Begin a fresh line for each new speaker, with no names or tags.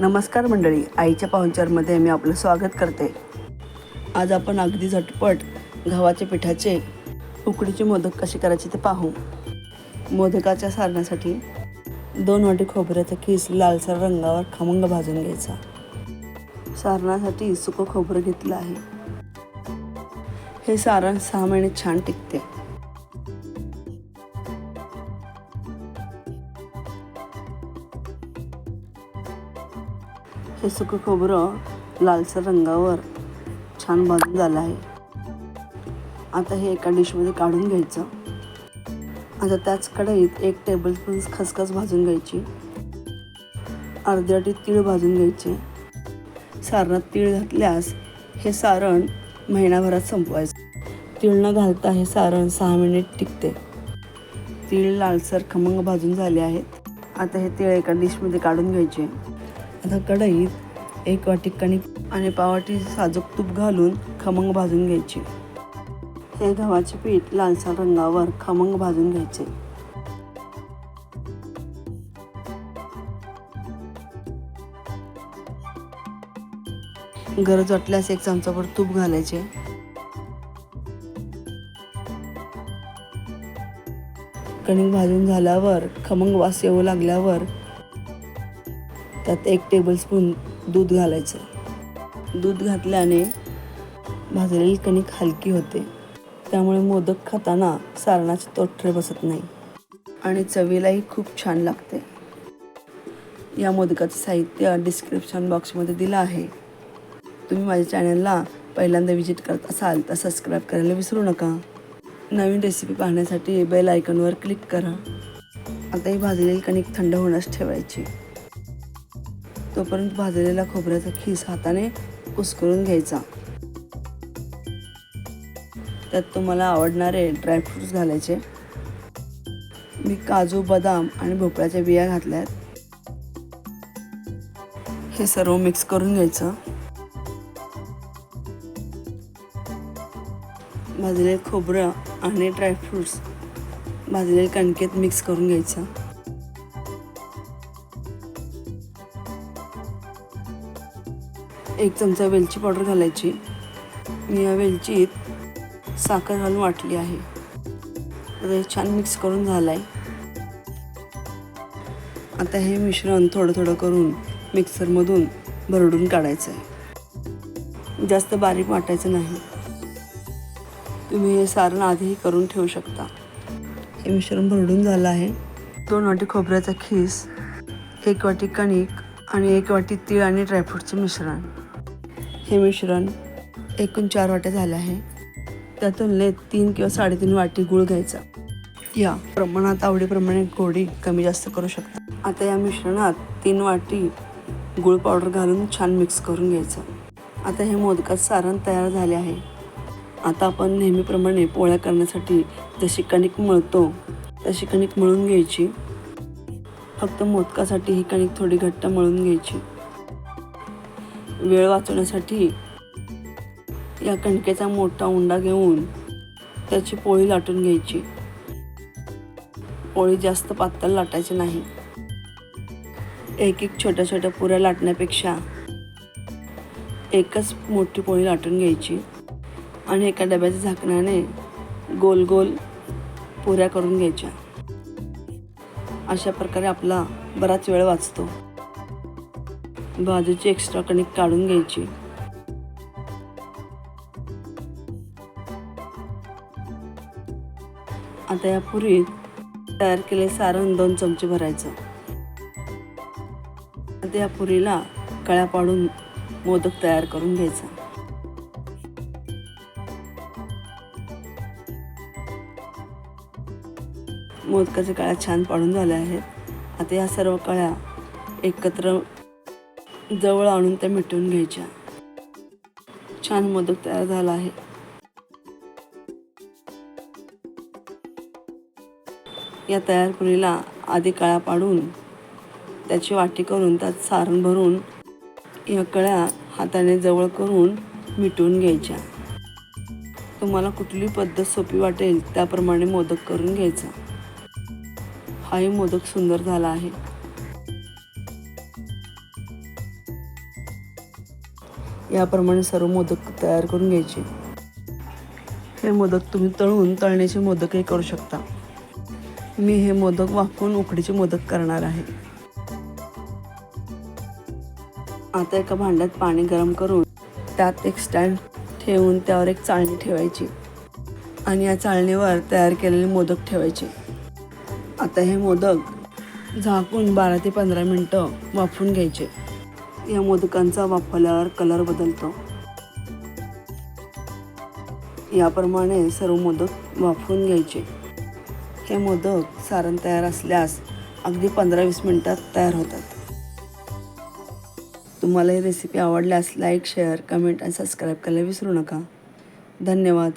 नमस्कार मंडळी आईच्या पाहुणचारमध्ये मी आपलं स्वागत करते. आज आपण अगदी झटपट गव्हाच्या पिठाचे उकडीचे मोदक कसे करायचे ते पाहू. मोदकाच्या सारण्यासाठी दोन वाटी खोबऱ्याचा खीस लालसर रंगावर खमंग भाजून घ्यायचा. सारणासाठी सुकं खोबरं घेतलं आहे. हे सारण सहा महिने छान टिकते. हे सुकं खोबरं लालसर रंगावर छान भाजून झालं आहे. आता हे एका डिशमध्ये काढून घ्यायचं. आता त्याच कढईत एक टेबलस्पून खसखस भाजून घ्यायची. अर्धी वाटी तीळ भाजून घ्यायचे. सारणात तीळ घातल्यास हे सारण महिनाभरात संपवायचं. तीळ न घालता हे सारण सहा मिनिट टिकते. तीळ लालसर खमंग भाजून झाले आहेत. आता हे तीळ एका डिशमध्ये काढून घ्यायचे. आता कढईत एक वाटी कणिक आणि पावाटी साजूक तूप घालून खमंग भाजून घ्यायची. हे गव्हाचे पीठ लालसर रंगावर खमंग भाजून घ्यायचे. गरज वाटल्यास एक चमचाभर तूप घालायचे. कणिक भाजून झाल्यावर खमंग वास येऊ लागल्यावर त्यात एक टेबलस्पून दूध घालायचं. दूध घातल्याने भाजलेली कणिक हलकी होते. त्यामुळे मोदक खाताना सारणाचे तोटरे बसत नाही. आणि चवीलाही खूप छान लागते. या मोदकाचं साहित्य डिस्क्रिप्शन बॉक्समध्ये दिलं आहे. तुम्ही माझ्या चॅनलला पहिल्यांदा विजिट करत असाल तर सबस्क्राईब करायला विसरू नका. नवीन रेसिपी पाहण्यासाठी बेल आयकॉनवर क्लिक करा. आता ही भाजलेली कणिक थंड होण्यास ठेवायची. तोपर्यंत भाजलेला खोबऱ्याचा खीस हाताने कुस्करून घ्यायचा. त्यात तुम्हाला आवडणारे ड्रायफ्रुट्स घालायचे. मी काजू बदाम आणि भोपळ्याच्या बिया घातल्यात. हे सर्व मिक्स करून घ्यायचं. भाजलेले खोबरं आणि ड्रायफ्रुट्स भाजलेले कणकेत मिक्स करून घ्यायचं. एक चमचा वेलची पावडर घालायची. मी या वेलचीत साखर घालून वाटली आहे. आता हे छान मिक्स करून झालं आहे आता हे मिश्रण थोडं थोडं करून मिक्सरमधून भरडून काढायचं आहे जास्त बारीक वाटायचं नाही. तुम्ही हे सारण आधीही करून ठेवू शकता. हे मिश्रण भरडून झालं आहे. दोन वाटी खोबऱ्याचा खीस एक वाटी कणिक आणि एक वाटी तीळ आणि ड्रायफ्रूटचं मिश्रण. हे मिश्रण एकूण चार वाट्या झाल्या आहे. त्या तुलनेत तीन किंवा साडेतीन वाटी गूळ घ्यायचा. या प्रमाणात आवडीप्रमाणे गोडी कमी जास्त करू शकता. आता या मिश्रणात तीन वाटी गूळ पावडर घालून छान मिक्स करून घ्यायचं. आता हे मोदकात सारण तयार झाले आहे. आता आपण नेहमीप्रमाणे पोळ्या करण्यासाठी जशी कणिक मळतो तशी कणिक मळून घ्यायची. फक्त मोदकासाठी ही कणिक थोडी घट्ट मळून घ्यायची. वेळ वाचवण्यासाठी या कणकेचा मोठा उंडा घेऊन त्याची पोळी लाटून घ्यायची. पोळी जास्त पातळ लाटायची नाही. एक एक छोट्या छोट्या पुऱ्या लाटण्यापेक्षा एकच मोठी पोळी लाटून घ्यायची आणि एका डब्याच्या झाकणाने गोल गोल पुऱ्या करून घ्यायच्या. अशा प्रकारे आपला बराच वेळ वाचतो. बाजूची एक्स्ट्रा कणिक काढून घ्यायची. आता या पुरीत तयार केले सारण दोन चमचे भरायचं. आता या पुरीला कळ्या पाडून मोदक तयार करून घ्यायचा. मोदकाच्या कळ्या छान पाडून झाल्या आहेत. आता या सर्व कळ्या एकत्र जवळ आणून त्या मिटवून घ्यायच्या. छान मोदक तयार झाला आहे. या तयार पुरीला आधी कळ्या पाडून त्याची वाटी करून त्यात सारण भरून या कळ्या हाताने जवळ करून मिटवून घ्यायच्या. तुम्हाला कुठली पद्धत सोपी वाटेल त्याप्रमाणे मोदक करून घ्यायचा. हाही मोदक सुंदर झाला आहे. याप्रमाणे सर्व मोदक तयार करून घ्यायचे. हे मोदक तुम्ही तळून तळण्याचे मोदकही करू शकता. मी हे मोदक वाफवून उकडीचे मोदक करणार आहे. आता एका भांड्यात पाणी गरम करून त्यात एक स्टँड ठेवून त्यावर एक चाळणी ठेवायची आणि या चाळणीवर तयार केलेले मोदक ठेवायचे. आता हे मोदक झाकून बारा ते पंधरा मिनटं वाफून घ्यायचे. या मोदकांचा वापरल्यावर कलर बदलतो. याप्रमाणे सर्व मोदक वाफवून घ्यायचे. हे मोदक सारण तयार असल्यास अगदी पंधरा वीस मिनटात तयार होतात. तुम्हाला ही रेसिपी आवडल्यास लाईक शेअर कमेंट आणि सबस्क्राईब करायला विसरू नका. धन्यवाद.